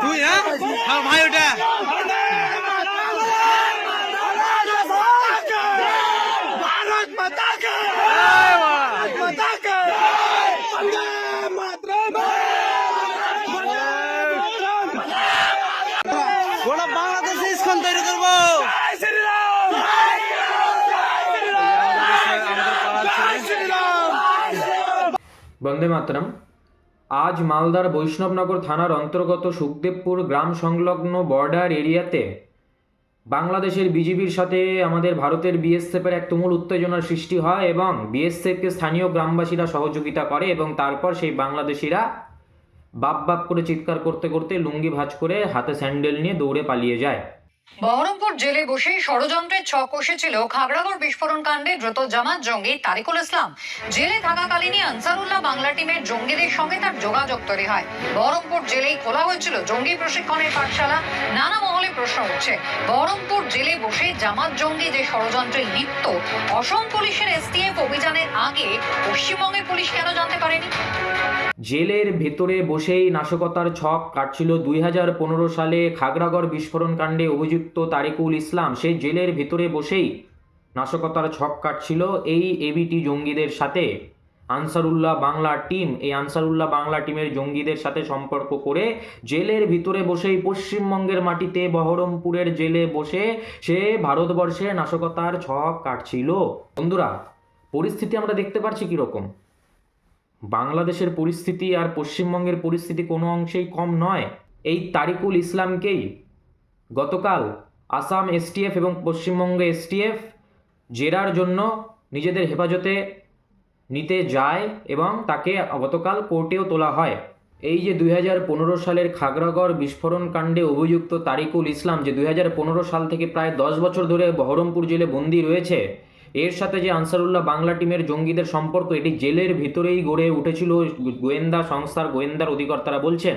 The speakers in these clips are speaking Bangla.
তুই হ্যাঁ হ্যাঁ ভাই ওটা বন্দে মাতরম। আজ মালদার বৈষ্ণবনগর থানার অন্তর্গত সুখদেবপুর গ্রাম সংলগ্ন বর্ডার এরিয়াতে বাংলাদেশের বিজিবির সাথে আমাদের ভারতের বিএসএফের এক তুমুল উত্তেজনার সৃষ্টি হয় এবং বিএসএফকে স্থানীয় গ্রামবাসীরা সহযোগিতা করে এবং তারপর সেই বাংলাদেশিরা বাপ বাপ করে চিৎকার করতে করতে লুঙ্গি ভাঁজ করে হাতে স্যান্ডেল নিয়ে দৌড়ে পালিয়ে যায়। বহরমপুর জেলে বসেই ষড়যন্ত্রের ছক কষেছিল খাগড়াগড় বিস্ফোরণ কাণ্ডে দ্রুত জামাত জঙ্গি তারিকুল ইসলাম। জেলে থাকাকালীনই আনসারুল্লাহ বাংলা টিমের জঙ্গিদের সঙ্গে তার যোগাযোগ তৈরি হয়। বহরমপুর জেলেই খোলা হয়েছিল জঙ্গি প্রশিক্ষণের পাঠশালা। নানা মহলে প্রশ্ন উঠছে, বহরমপুর জেলে বসে জামাত জঙ্গি যে ষড়যন্ত্রে লিপ্ত, অসম পুলিশের এসটিএফ অভিযানের আগে পশ্চিমবঙ্গের পুলিশ কেন জানতে পারেনি? জেলের ভেতরে বসেই নাশকতার ছক কাটছিল দুই হাজার পনেরো সালে খাগড়াগড় বিস্ফোরণ কাণ্ডে অভিযুক্ত তারিকুল ইসলাম। সেই জেলের ভেতরে বসেই নাশকতার ছক কাটছিল এই এবিটি জঙ্গিদের সাথে। আনসারুল্লাহ বাংলা টিম এই আনসারুল্লাহ বাংলা টিমের জঙ্গিদের সাথে সম্পর্ক করে জেলের ভিতরে বসেই পশ্চিমবঙ্গের মাটিতে বহরমপুরের জেলে বসে সে ভারতবর্ষে নাশকতার ছক কাটছিল। বন্ধুরা, পরিস্থিতি আমরা দেখতে পাচ্ছি কীরকম? বাংলাদেশের পরিস্থিতি আর পশ্চিমবঙ্গের পরিস্থিতি কোনো অংশেই কম নয়। এই তারিকুল ইসলামকেই গতকাল আসাম এসটিএফ এবং পশ্চিমবঙ্গ এসটিএফ জেরার জন্য নিজেদের হেফাজতে নিতে যায় এবং তাকে গতকাল কোর্টেও তোলা হয়। এই যে দুই হাজার পনেরো সালের খাগড়াগড় বিস্ফোরণ কাণ্ডে অভিযুক্ত তারিকুল ইসলাম, যে দুই হাজার পনেরো সাল থেকে প্রায় দশ বছর ধরে বহরমপুর জেলে বন্দী রয়েছে এর সাথে যে আনসারুল্লাহ বাংলা টিমের জঙ্গিদের সম্পর্ক, এটি জেলের ভিতরেই গড়ে উঠেছিল, গোয়েন্দা সংস্থার গোয়েন্দার অধিকর্তারা বলছেন।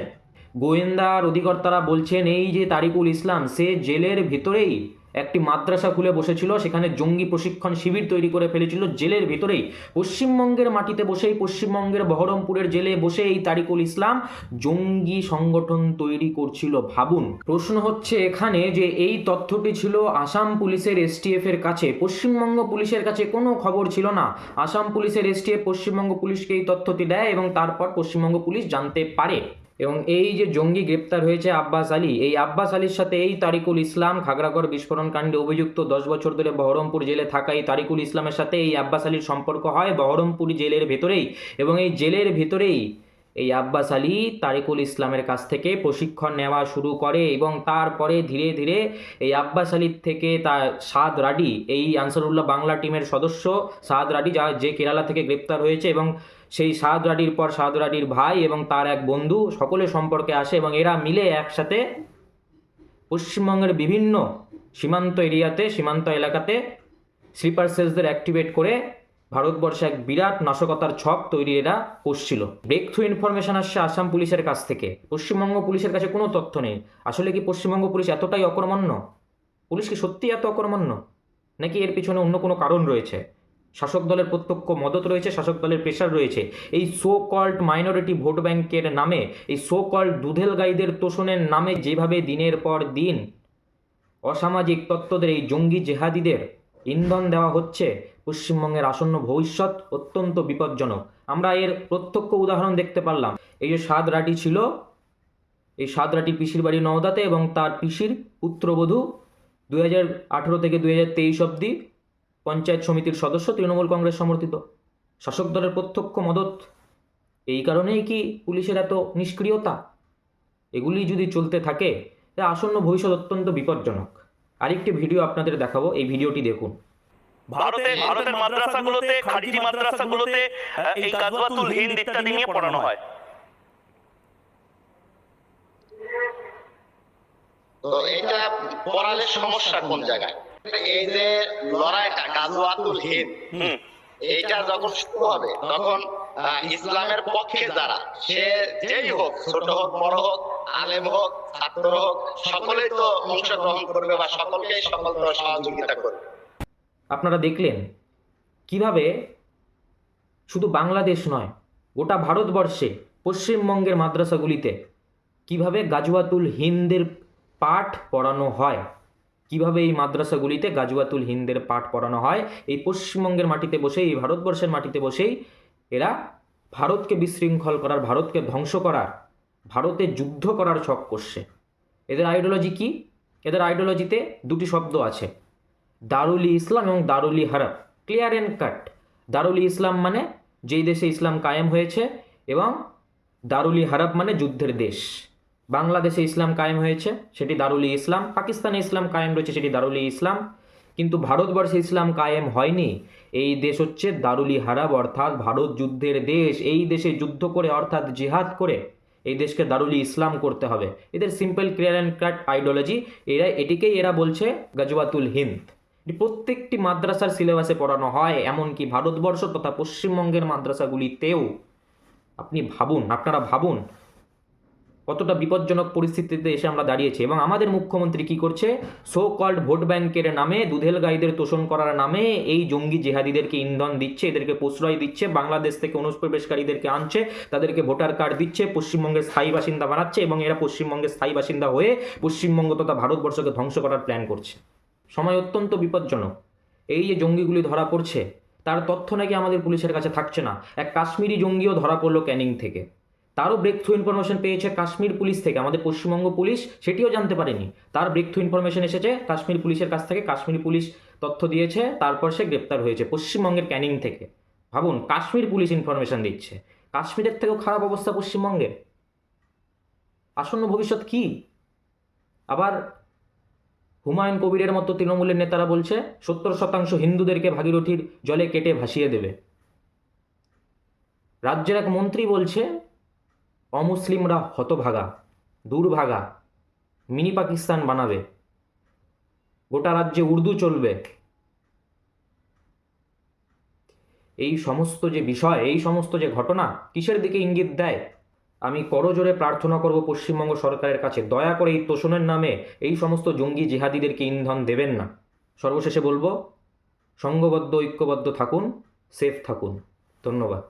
গোয়েন্দার অধিকর্তারা বলছেন, এই যে তারিকুল ইসলাম, সে জেলের ভিতরেই একটি মাদ্রাসা খুলে বসেছিল, সেখানে জঙ্গি প্রশিক্ষণ শিবির তৈরি করে ফেলেছিল। জেলের ভিতরেই, পশ্চিমবঙ্গের মাটিতে বসেই, পশ্চিমবঙ্গের বহরমপুরের জেলে বসে এই তারিকুল ইসলাম জঙ্গি সংগঠন তৈরি করছিল ভাবুন। প্রশ্ন হচ্ছে এখানে যে এই তথ্যটি ছিল আসাম পুলিশের এসটিএফ এর কাছে। পশ্চিমবঙ্গ পুলিশের কাছে কোনো খবর ছিল না। আসাম পুলিশের এসটিএফ পশ্চিমবঙ্গ পুলিশকে এই তথ্যটি দেয় এবং তারপর পশ্চিমবঙ্গ পুলিশ জানতে পারে। এবং এই যে জঙ্গি গ্রেপ্তার হয়েছে আব্বাস আলী, এই আব্বাস আলীর সাথে এই তারিকুল ইসলাম খাগড়াগড় বিস্ফোরণ কাণ্ডে অভিযুক্ত দশ বছর ধরে বহরমপুর জেলে থাকা এই তারিকুল ইসলামের সাথে এই আব্বাস আলীর সম্পর্ক হয় বহরমপুর জেলের ভেতরেই এবং এই জেলের ভেতরেই এই আব্বাস আলী তারিকুল ইসলামের কাছ থেকে প্রশিক্ষণ নেওয়া শুরু করে এবং তারপরে ধীরে ধীরে এই আব্বাস আলীর থেকে তার সাদ রাডি, এই আনসারুল্লাহ বাংলা টিমের সদস্য সাদ রাডি, যা যে কেরালা থেকে গ্রেপ্তার হয়েছে এবং সেই সাদ রাডির পর সাদ রাডির ভাই এবং তার এক বন্ধু সকলে সম্পর্কে আসে এবং এরা মিলে একসাথে পশ্চিমবঙ্গের বিভিন্ন সীমান্ত এরিয়াতে, সীমান্ত এলাকাতে স্লিপার সেলসদের অ্যাক্টিভেট করে ভারতবর্ষে এক বিরাট নাশকতার ছক তৈরি এরা করছিল। ব্রেক থ্রু ইনফরমেশন আসছে আসাম পুলিশের কাছ থেকে। পশ্চিমবঙ্গ পুলিশের কাছে কোনো তথ্য নেই। আসলে কি পশ্চিমবঙ্গ পুলিশ এতটাই অকর্মণ্য? পুলিশ কি সত্যি এত অকর্মণ্য? নাকি এর পিছনে অন্য কোনো কারণ রয়েছে? শাসক দলের প্রত্যক্ষ মদত রয়েছে, শাসক দলের প্রেশার রয়েছে। এই সো কল্ড মাইনরিটি ভোট ব্যাংকের নামে, এই সো কল্ড দুধেল গাইদের তোষণের নামে যেভাবে দিনের পর দিন অসামাজিক তত্ত্বদের এই জঙ্গি জেহাদিদের ইন্ধন দেওয়া হচ্ছে, পশ্চিমবঙ্গের আসন্ন ভবিষ্যৎ অত্যন্ত বিপজ্জনক। আমরা এর প্রত্যক্ষ উদাহরণ দেখতে পারলাম। এই যে সাদ রাটি ছিল, এই সাদ রাটি পিসির বাড়ি নওদাতে এবং তার পিসির পুত্রবধূ দু হাজার আঠেরো থেকে দু হাজার তেইশ অবধি পঞ্চায়েত সমিতির সদস্য তৃণমূল কংগ্রেস সমর্থিত। শাসক দলের প্রত্যক্ষ মদত। এই কারণেই কি পুলিশের এত নিষ্ক্রিয়তা? এগুলি যদি চলতে থাকে তাহলে আসন্ন ভবিষ্যৎ অত্যন্ত বিপজ্জনক। আরেকটি ভিডিও আপনাদের দেখাবো এই ভিডিওটি দেখুন। ভারতে ভারতের মাদ্রাসাগুলোতে খারিজি মাদ্রাসাগুলোতে এই হিন্দ ইত্যাদি নিয়ে পড়ানো হয়। তো এটা পড়ালে সমস্যা কোন জায়গায়? এই যে গাজওয়াতুল হিন্দ। এইটা যখন শুরু হবে তখন ইসলামের পক্ষে যারা সে যেই হোক ছোট হোক বড় হোক আলেম হোক ছাত্র হোক সকলেই তো অংশগ্রহণ করবে বা সকলকেই সকল তো সহযোগিতা করবে। আপনারা দেখলেন কীভাবে শুধু বাংলাদেশ নয় গোটা ভারতবর্ষে পশ্চিমবঙ্গের মাদ্রাসাগুলিতে কীভাবে গাজওয়াতুল হিন্দের পাঠ পড়ানো হয়। কীভাবে এই মাদ্রাসাগুলিতে গাজওয়াতুল হিন্দের পাঠ পড়ানো হয়? এই পশ্চিমবঙ্গের মাটিতে বসেই, এই ভারতবর্ষের মাটিতে বসেই এরা ভারতকে বিশৃঙ্খল করার, ভারতকে ধ্বংস করার, ভারতে যুদ্ধ করার ছক করছে। এদের আইডিওলজি কি? এদের আইডিওলজিতে দুটি শব্দ আছে। দারুলি ইসলাম এবং দারুলি হারাপ ক্লিয়ার অ্যান্ড কাট দারুলি ইসলাম মানে যেই দেশে ইসলাম কায়েম হয়েছে এবং দারুলি হারাপ মানে যুদ্ধের দেশ। বাংলাদেশে ইসলাম কায়েম হয়েছে, সেটি দারুলি ইসলাম। পাকিস্তানে ইসলাম কায়েম রয়েছে, সেটি দারুলি ইসলাম। কিন্তু ভারতবর্ষে ইসলাম কায়েম হয়নি। এই দেশ হচ্ছে দারুলি হারাব অর্থাৎ ভারত যুদ্ধের দেশ। এই দেশে যুদ্ধ করে, অর্থাৎ জিহাদ করে, এই দেশকে দারুলি ইসলাম করতে হবে। এদের simple clear and cut ideology এরা, এটিকেই এরা বলছে গজওয়াতুল হিন্দ। প্রত্যেকটি মাদ্রাসার সিলেবাসে পড়ানো হয়, এমনকি ভারতবর্ষ তথা পশ্চিমবঙ্গের মাদ্রাসাগুলিতেও। আপনি ভাবুন, আপনারা ভাবুন কতটা বিপজ্জনক পরিস্থিতিতে এসে আমরা দাঁড়িয়েছি। এবং আমাদের মুখ্যমন্ত্রী কি করছে? সো কল্ড ভোট ব্যাংকের নামে দুধেল গাইদের তোষণ করার নামে এই জঙ্গি জেহাদিদেরকে ইন্ধন দিচ্ছে, এদেরকে প্রশ্রয় দিচ্ছে, বাংলাদেশ থেকে অনুপ্রবেশকারীদেরকে আনছে, তাদেরকে ভোটার কার্ড দিচ্ছে পশ্চিমবঙ্গের স্থায়ী বাসিন্দা বানাচ্ছে এবং এরা পশ্চিমবঙ্গের স্থায়ী বাসিন্দা হয়ে পশ্চিমবঙ্গ তথা ভারতবর্ষকে ধ্বংস করার প্ল্যান করছে। সময় অত্যন্ত বিপজ্জনক। এই যে জঙ্গিগুলি ধরা পড়ছে, তার তথ্য নাকি আমাদের পুলিশের কাছে থাকছে না? এক কাশ্মীরি জঙ্গিও ধরা পড়ল ক্যানিং থেকে। তারও ব্রেক থ্রু ইনফরমেশন পেয়েছে কাশ্মীর পুলিশ থেকে, আমাদের পশ্চিমবঙ্গ পুলিশ, সেটিও জানতে পারেনি। তার ব্রেক থ্রু ইনফরমেশন এসেছে কাশ্মীর পুলিশের কাছ থেকে, কাশ্মীর পুলিশ তথ্য দিয়েছে, তারপর সে গ্রেপ্তার হয়েছে পশ্চিমবঙ্গের ক্যানিং থেকে। ভাবুন, কাশ্মীর পুলিশ ইনফরমেশন দিচ্ছে। কাশ্মীরের থেকেও খারাপ অবস্থা পশ্চিমবঙ্গের। আসন্ন ভবিষ্যৎ কি? আবার হুমায়ুন কবিরের মতো তৃণমূলের নেতারা বলছে, সত্তর শতাংশ হিন্দুদেরকে ভাগীরথীর জলে কেটে ভাসিয়ে দেবে। রাজ্যের এক মন্ত্রী বলছে অমুসলিমরা হতভাগা, দুর্ভাগা, মিনি পাকিস্তান বানাবে, গোটা রাজ্যে উর্দু চলবে। এই সমস্ত যে বিষয়, এই সমস্ত যে ঘটনা কিসের দিকে ইঙ্গিত দেয়? আমি করজোরে প্রার্থনা করব পশ্চিমবঙ্গ সরকারের কাছে। দয়া করে এই তোষণের নামে এই সমস্ত জঙ্গি জিহাদিদেরকে ইন্ধন দেবেন না। সর্বশেষে বলব, সঙ্গবদ্ধ, ঐক্যবদ্ধ থাকুন, সেফ থাকুন। ধন্যবাদ।